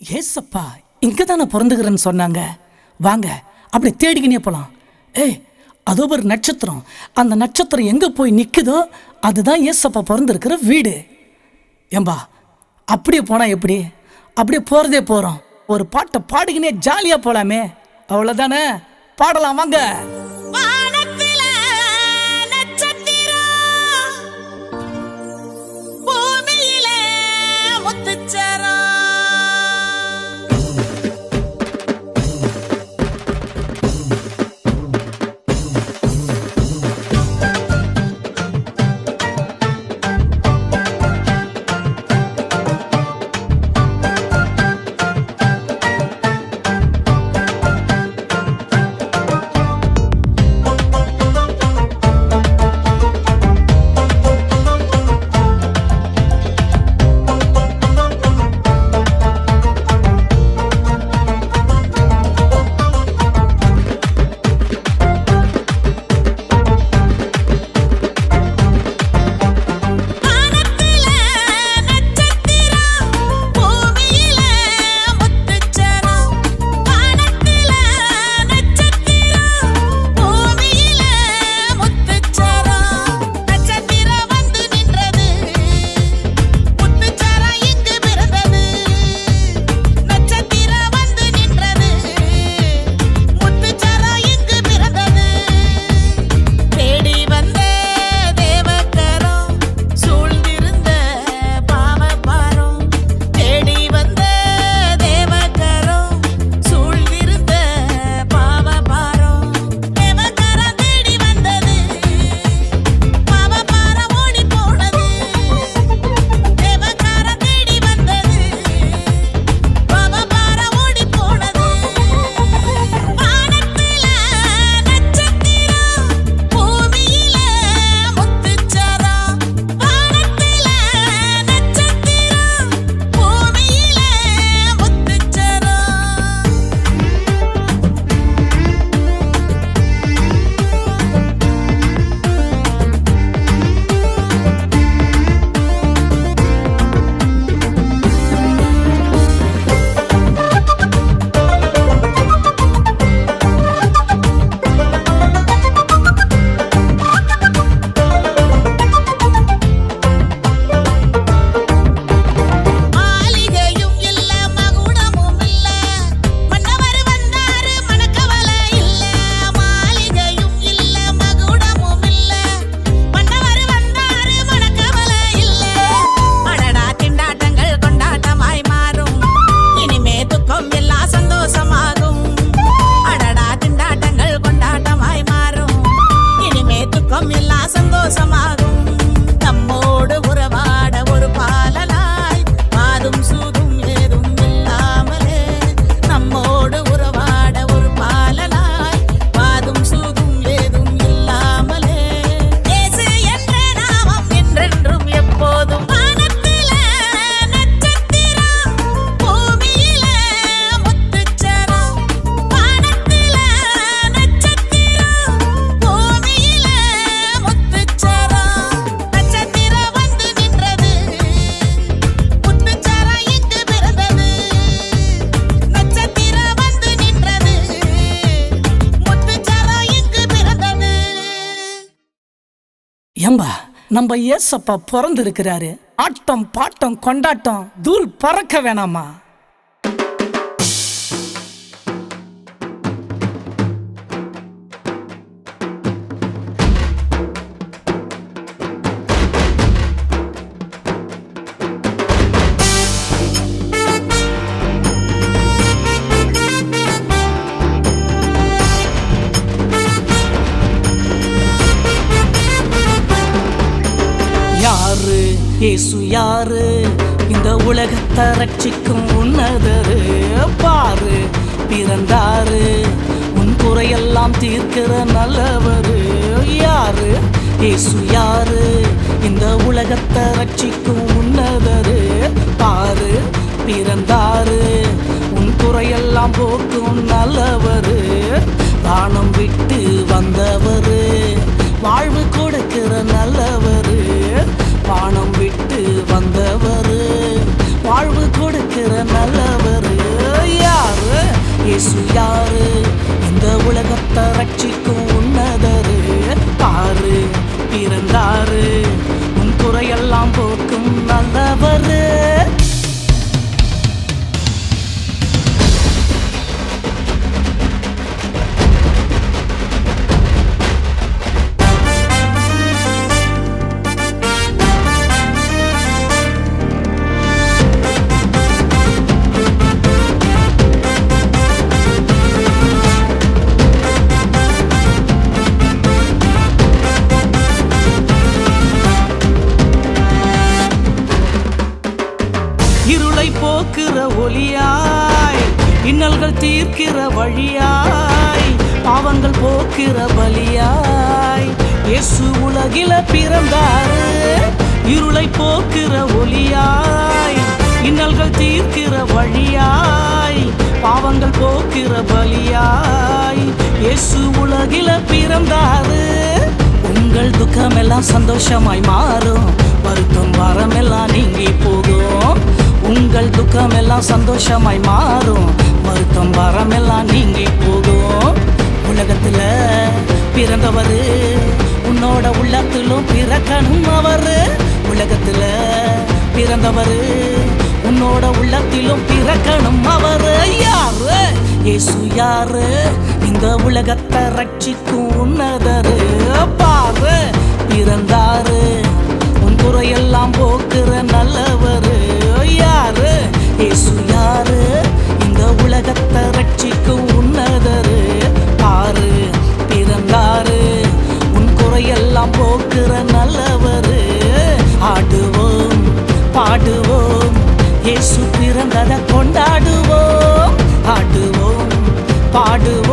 ஏசப்பா இங்கே தானே பிறந்துக்கிறேன்னு சொன்னாங்க. வாங்க அப்படி தேடிக்கினே போகலாம் ஏய் அதோ ஒரு நட்சத்திரம். அந்த நட்சத்திரம் எங்கே போய் நிற்குதோ அதுதான் ஏசப்பா பிறந்திருக்கிற வீடு. ஏம்பா அப்படியே போனால் எப்படி? அப்படியே போகிறதே போகிறோம் ஒரு பாட்டை பாடிக்கினே ஜாலியாக போகலாமே அவ்வளோதானே பாடலாம் வாங்க. ஏம்பா நம்ம ஏசப்பா பிறந்திருக்கிறாரு. ஆட்டம் பாட்டம் கொண்டாட்டம் தூள் பறக்க வேணாமா? இயேசு யாரு? இந்த உலகத்தை ரட்சிக்கும் உன்னதரு. பாரு பிறந்தாரு. உன் குறையெல்லாம் தீர்க்கிற நல்லவரு யாரு? இயேசு யாரு? இந்த உலகத்தை ரட்சிக்கும் உன்னதரு. பாரு பிறந்தாரு. உன் குறையெல்லாம் போக்கும் நல்லவரு பாரு. இந்த உலகத்தை ரட்சிக்கும் உன்னதரு. பாரு பிறந்தாரு. உன் குறையெல்லாம் போக்கும் நல்லவரு. போக்கிற வழியாய் பாவங்கள் போக்கிற பலியாய். இயேசு உலகில பிறந்தாரு இருளை போக்கிற ஒளியாய். இன்னல்கள் தீர்க்கிற வழியாய் பாவங்கள் போக்கிற பலியாய். இயேசு உலகில பிறந்தாரு உங்கள் துக்கமெல்லாம் சந்தோஷமாய் மாறும். வருத்தம் வரமெல்லாம் நீங்கி போகும். உங்கள் துக்கமெல்லாம் சந்தோஷமாய் மாறும். வருத்தம் வரமெல்லாம் நீங்கி போகும். உலகத்துல பிறந்தவரு உன்னோட உள்ளத்திலும் பிறக்கணும் அவரு. உலகத்துல பிறந்தவரு உன்னோட உள்ளத்திலும் பிறக்கணும் அவரு. யாரு? ஏசு யாரு? இந்த உலகத்தை ரட்சிக்கும் உன்னதரு. பாரு பிறந்தாரு. உன் குறையெல்லாம் போக்குற பாடுவோம். இயேசு பிறந்ததை கொண்டாடுவோம். ஆடுவோம் பாடுவோம்.